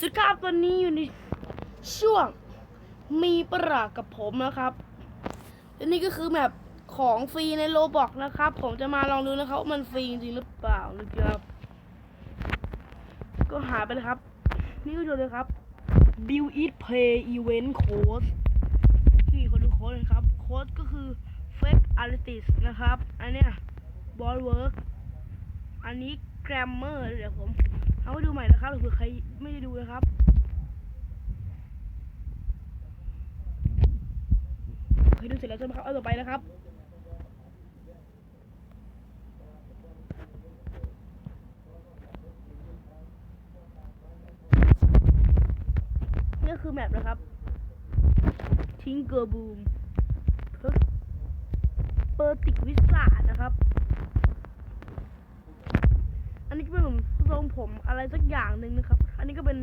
สวัสดีครับตอนนี้อยู่ในช่วงมีประหลาดกับผมนะครับและนี่ก็คือแบบของฟรีในโลบอกนะครับ ผมจะมาลองดูนะครับว่ามันฟรีจริงหรือเปล่านะครับ ก็หาไปเลยครับ นี่ก็ดูเลยครับ Build It Play Event Code นี่คนดูโค้ดเลยครับ โค้ดก็คือ Fake Artist นะครับ อันเนี้ย Ball Work อันนี้ Grammar เดี๋ยวผม เอาไปดูใหม่นะครับเผื่อใครไม่ได้ดูนะครับ เคยดูเสร็จแล้วใช่ไหมครับเอาต่อไปนะครับนี่คือแมปนะครับ ทิงเกอร์บูมเปอร์ติกวิสานะครับ อันนี้ก็เป็นผมทรงผมอะไรสักอย่างหนึ่งนะครับ อันนี้ก็เป็น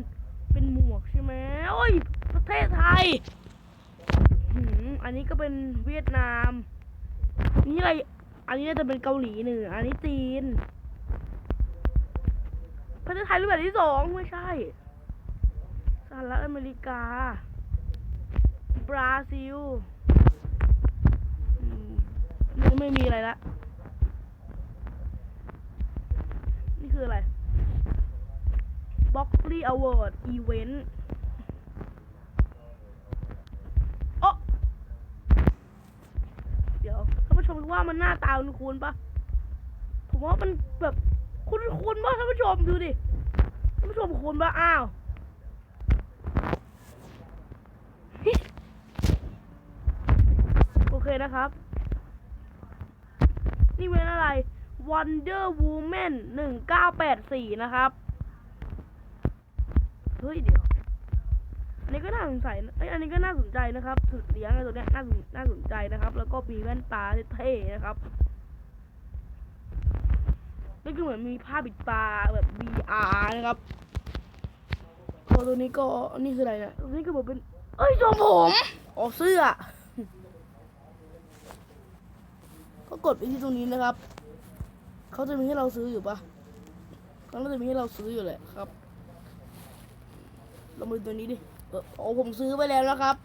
เป็นหมวกใช่ไหมโอ้ย ประเทศไทย อันนี้ก็เป็นเวียดนาม นี่อะไร อันนี้น่าจะเป็นเกาหลีเหนือ อันนี้จีน ประเทศไทยรูปแบบที่สองไม่ใช่ สหรัฐอเมริกา บราซิลนี่ไม่มีอะไรละ นี่คืออะไร b o x l y Award Event โอะเดี๋ยวท่านผู้ชม คิดว่ามันหน้าตาคุ้นๆปะผมว่ามันแบบคุ้นๆปะท่านผู้ชมดูดิท่านผู้ชมคุ้นปะอ้าวโอเคนะครับ นี่เป็นอะไร Wonder Woman หนึ่งเก้าแปดสี่นะครับ เฮ้ย เดี๋ยว นนี้ก็น่าสงสัยนะเอ้ยอันนี้ก็น่าสนใจนะครับสุดเลี้ยงอะไรตัวเนี้ยน่าสนน่าสนใจนะครับ แล้วก็มีแว่นตาเท่ๆนะครับนี่ก็เหมือนมีผ้าปิดตาแบบ VR นะครับตัวตัวนี้ก็นี่คืออะไรเนี่ยตัวนี้ก็เหมือนเป็น เอ้ยทรงผมอ๋อเสื้อ ก็กดไปที่ตรงนี้นะครับ เขาจะมีให้เราซื้ออยู่ปะเขาจะมีให้เราซื้ออยู่แหละครับ เรามาดูตัวนี้ดิโอ้ผมซื้อไปแล้วนะครับ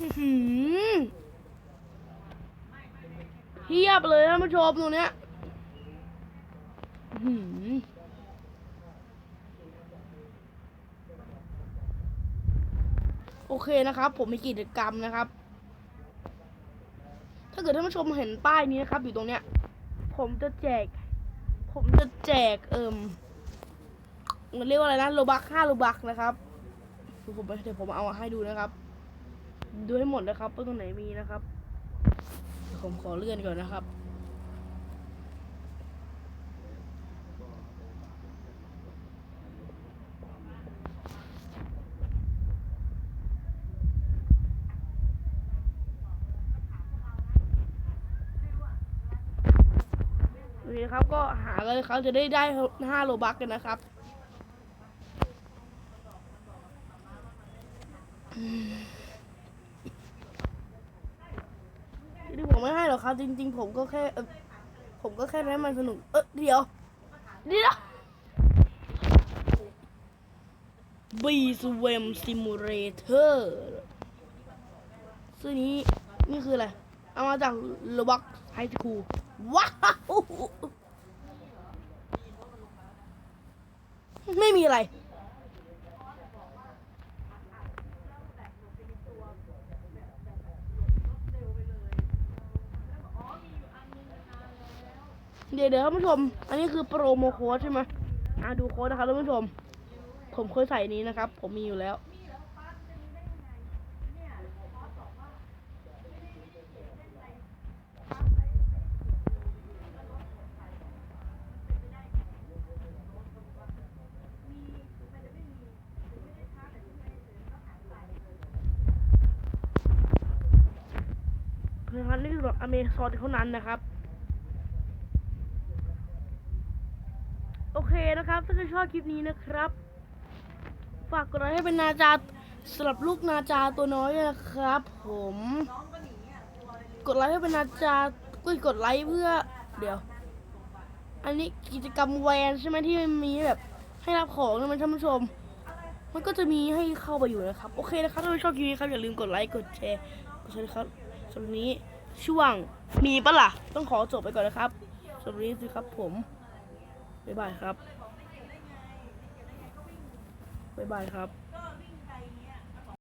อื้อหือเทียบเลยท่านผู้ชมตรงเนี้ยอื้อหือโอเคนะครับ ผมมีกิจกรรมนะครับ ถ้าเกิดท่านผู้ชมเห็นป้ายนี้นะครับ อยู่ตรงเนี้ย ผมจะแจก ผมจะแจกเอิมมันเรียกว่าอะไรนะโลบักห้าโลบักนะครับเดี๋ยวผมเดี๋ยวผมเอามาให้ดูนะครับ ดูให้หมดนะครับว่าตรงไหนมีนะครับเดี๋ยวผมขอเลื่อนก่อนนะครับ โอเครับ ก็หาเลยเขาจะได้ได้ห้าโลบักกันนะครับที่ผมไม่ให้หรอกครับจริง ๆ ผมก็แค่ผมก็แค่ให้มันสนุก เออเดี๋ยวเดี๋ยวบีสเวมซิมูเลเตอร์ซึ่งนี้ นี่คืออะไร เอามาจากโลบักไฮสคูล ว้าว ไม่มีอะไร เดี๋ยวเดี๋ยวท่านผู้ชม อันนี้คือโปรโมโค้ดใช่ไหมอะดูโค้ดนะครับท่านผู้ชม ผมเคยใส่นี้นะครับ ผมมีอยู่แล้ว นี่คือแบบอเมซอนเท่านั้นนะครับ โอเคนะครับ ถ้าใครชอบคลิปนี้นะครับ ฝากกดไลค์ให้เป็นนาจาสำหรับลูกนาจาตัวน้อยนะครับ ผม กดไลค์ให้เป็นนาจากดกดไลค์เพื่อ เดี๋ยว อันนี้กิจกรรมแวนใช่ไหมที่มันมีแบบ ให้รับของนะมันท่านผู้ชม มันก็จะมีให้เข้าไปอยู่นะครับ โอเคนะครับถ้าใครชอบคลิปนี้ครับอย่าลืมกดไลค์กดแชร์กดซับสไครับสำหรับนี้ ช่วงมีปะละ่ะ ต้องขอจบไปก่อนนะครับสวัสดีสิครับผม บ๊ายบายครับ บ๊ายบายครับ